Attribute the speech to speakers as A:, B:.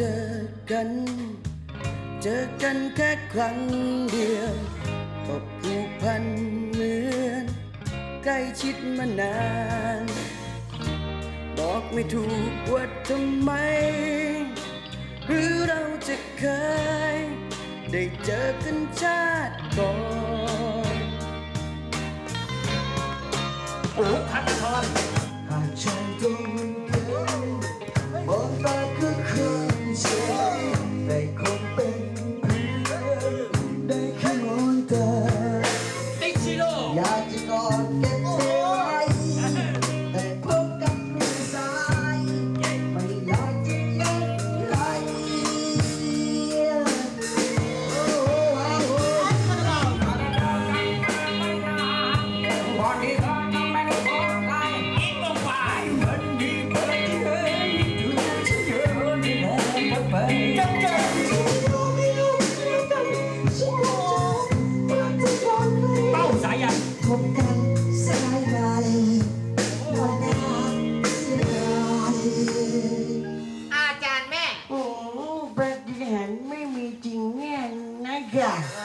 A: จอกัน เจอกันแค่ครั้งเดียวก็ผูกพันเหมือนใกล้ชิดมานาน บอกไม่ถูกว่าทำไม หรือเราจะเคย ได้เจอกันชาติก่อน
B: ทันทอน
A: หากฉันต้อง อ Yeah.